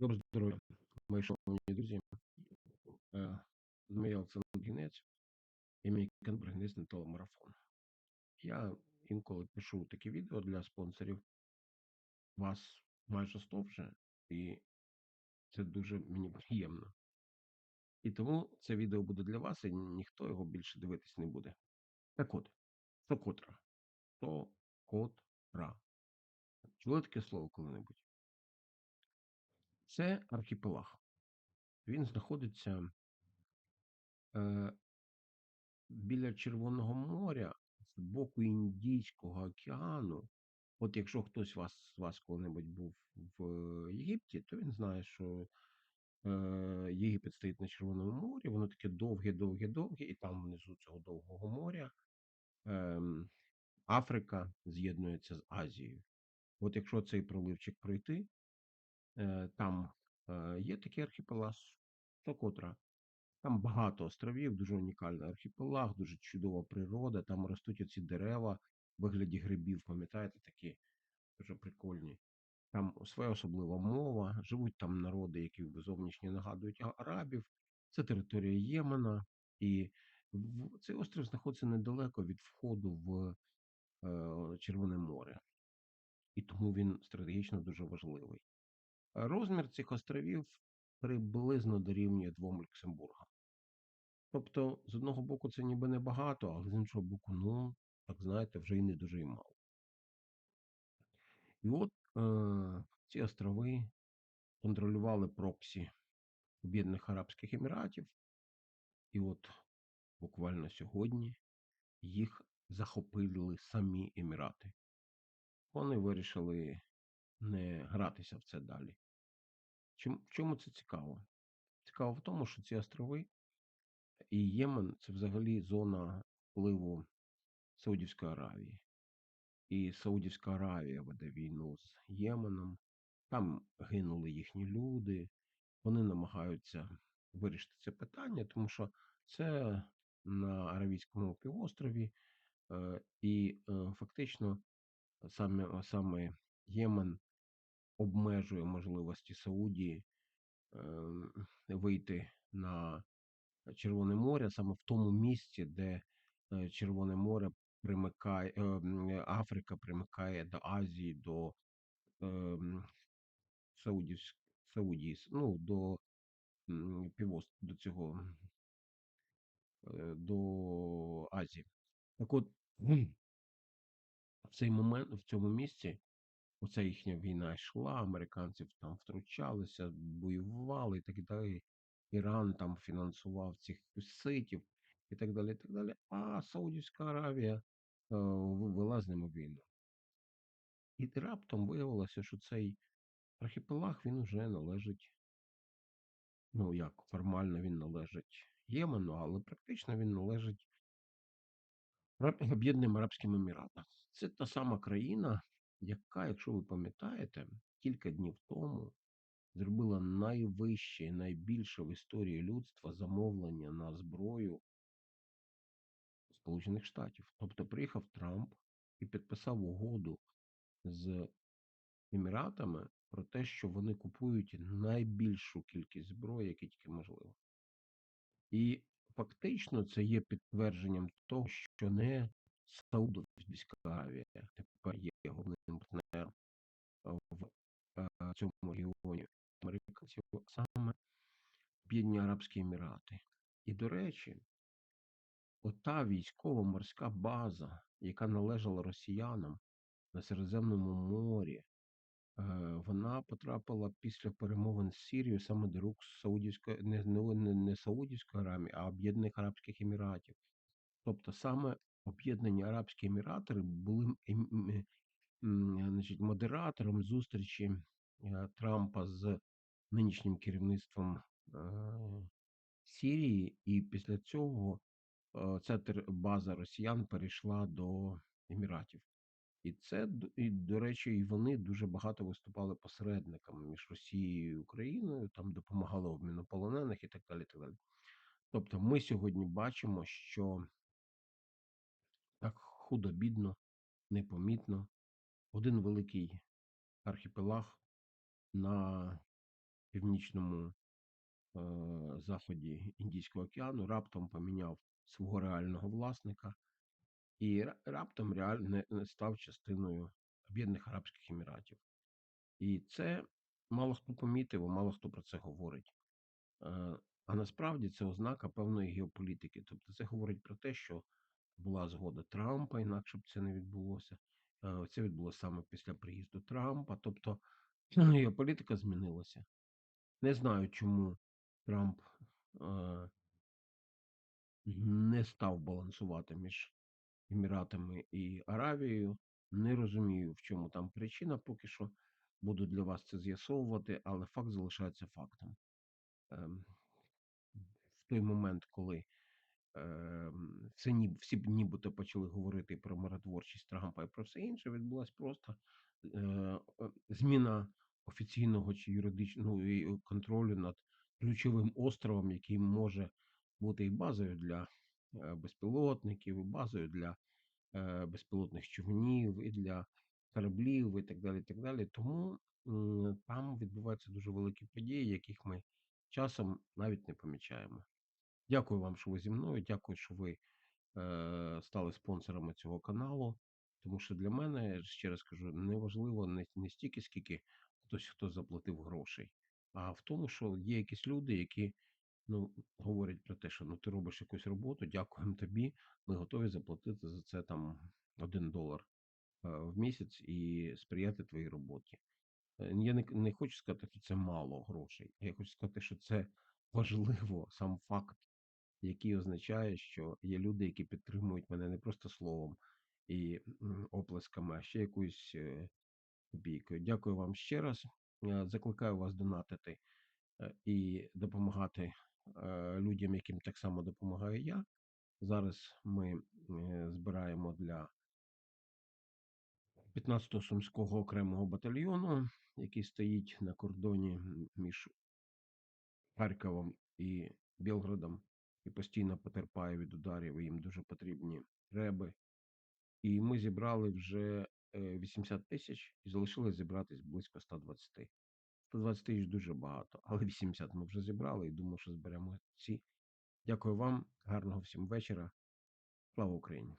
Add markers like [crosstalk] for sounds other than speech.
Доброго здоров'я, мої шановні друзі. Е, Моє Олександр Гінець мій канбригнисний телемарафон. Я інколи пишу такі відео для спонсорів. Вас майже 100 вже, і це дуже мені приємно. І тому це відео буде для вас, і ніхто його більше дивитись не буде. Так от, Сокотра. Сокотра. Чули таке слово коли-небудь? Це архіпелаг. Він знаходиться е, біля Червоного моря з боку Індійського океану. От якщо хтось вас, з вас коли-небудь був в Єгипті, то він знає, що е, Єгипет стоїть на Червоному морі, воно таке довге, довге, довге, і там внизу цього довгого моря е, Африка з'єднується з Азією. От якщо цей проливчик пройти, е, там е, є такий архіпелаг Сокотра. Там багато островів, дуже унікальний архіпелаг, дуже чудова природа. Там ростуть оці дерева в вигляді грибів, пам'ятаєте, такі дуже прикольні. Там своя особлива мова, живуть там народи, які зовнішньо нагадують арабів. Це територія Ємена, і цей острів знаходиться недалеко від входу в е, Червоне море, і тому він стратегічно дуже важливий. Розмір цих островів приблизно дорівнює двом Люксембургам. Тобто, з одного боку, це ніби небагато, але з іншого боку, ну, так знаєте, вже і не дуже і мало. І от е, ці острови контролювали проксі Об'єднаних Арабських Еміратів, і от буквально сьогодні їх захопили самі Емірати. Вони вирішили не гратися в це далі. Чим, в чому це цікаво? Цікаво в тому, що ці острови і Ємен це взагалі зона впливу Саудівської Аравії. І Саудівська Аравія веде війну з Єменом. Там гинули їхні люди. Вони намагаються вирішити це питання, тому що це на Аравійському півострові, е, і е, фактично саме, саме Ємен обмежує можливості Саудії е, вийти на Червоне море саме в тому місці, де е, Червоне море примикає, е, Африка примикає до Азії, до ем, Саудії, ну, до півост, до цього, е, до Азії. Так от, [clears throat] в цей момент, в цьому місці, оця їхня війна йшла, американці там втручалися, воювали і так далі. Іран там фінансував цих ситів і так далі, і так далі. А Саудівська Аравія е, вела з ними війну. І раптом виявилося, що цей архіпелаг він уже належить, ну як формально він належить Ємену, але практично він належить Об'єднаним Арабським Еміратам. Це та сама країна, яка, якщо ви пам'ятаєте, кілька днів тому зробила найвище і найбільше в історії людства замовлення на зброю Сполучених Штатів. Тобто приїхав Трамп і підписав угоду з Еміратами про те, що вони купують найбільшу кількість зброї, яке тільки можливо. І фактично це є підтвердженням того, що не Саудовська Аравія тепер є головним партнером в цьому регіоні американців, саме Об'єднані Арабські Емірати. І, до речі, ота військово-морська база, яка належала росіянам на Середземному морі, е, вона потрапила після перемовин з Сірією саме до рук Саудівської, не, не, не Саудівської Аравії, а Об'єднаних Арабських Еміратів. Тобто саме Об'єднані Арабські Емірати були значить, модератором зустрічі е, Трампа з нинішнім керівництвом е, Сірії, і після цього е, ця база росіян перейшла до Еміратів. І це, і, до речі, і вони дуже багато виступали посередниками між Росією і Україною, там допомагали обміну полонених і так далі. Так далі. Тобто ми сьогодні бачимо, що так худо-бідно, непомітно, один великий архіпелаг на північному е, заході Індійського океану раптом поміняв свого реального власника і раптом реально не став частиною Об'єднаних Арабських Еміратів. І це мало хто помітив, мало хто про це говорить. Е, А насправді це ознака певної геополітики. Тобто це говорить про те, що була згода Трампа, інакше б це не відбулося. Це відбулося саме після приїзду Трампа. Тобто [laughs] геополітика змінилася. Не знаю, чому Трамп е, не став балансувати між Еміратами і Аравією. Не розумію, в чому там причина поки що. Буду для вас це з'ясовувати, але факт залишається фактом. В той момент, коли це ні, всі б нібито почали говорити про миротворчість Трампа і про все інше, відбулася просто е, е, зміна офіційного чи юридичного е, контролю над ключовим островом, який може бути і базою для е, безпілотників, і базою для е, безпілотних човнів, і для кораблів, і так далі. І так далі. Тому м, там відбуваються дуже великі події, яких ми часом навіть не помічаємо. Дякую вам, що ви зі мною. Дякую, що ви е, стали спонсорами цього каналу. Тому що для мене, ще раз кажу, не важливо не, не стільки, скільки хтось хто заплатив грошей, а в тому, що є якісь люди, які ну, говорять про те, що ну ти робиш якусь роботу, дякуємо тобі. Ми готові заплатити за це там один долар е, в місяць і сприяти твоїй роботі. Е, Я не, не хочу сказати, що це мало грошей. Я хочу сказати, що це важливо сам факт який означає, що є люди, які підтримують мене не просто словом і оплесками, а ще якоюсь е, копійкою. Дякую вам ще раз. Е, Закликаю вас донатити е, і допомагати людям, яким так само допомагаю я. Зараз ми збираємо для 15-го сумського окремого батальйону, який стоїть на кордоні між Харковом і Білградом і постійно потерпає від ударів, і їм дуже потрібні реби. І ми зібрали вже е, 80 тисяч і залишилось зібратись близько 120. 120 тисяч дуже багато, [laughs] але 80 ми вже зібрали і думаю, що зберемо ці. Дякую вам, гарного всім вечора. Слава Україні!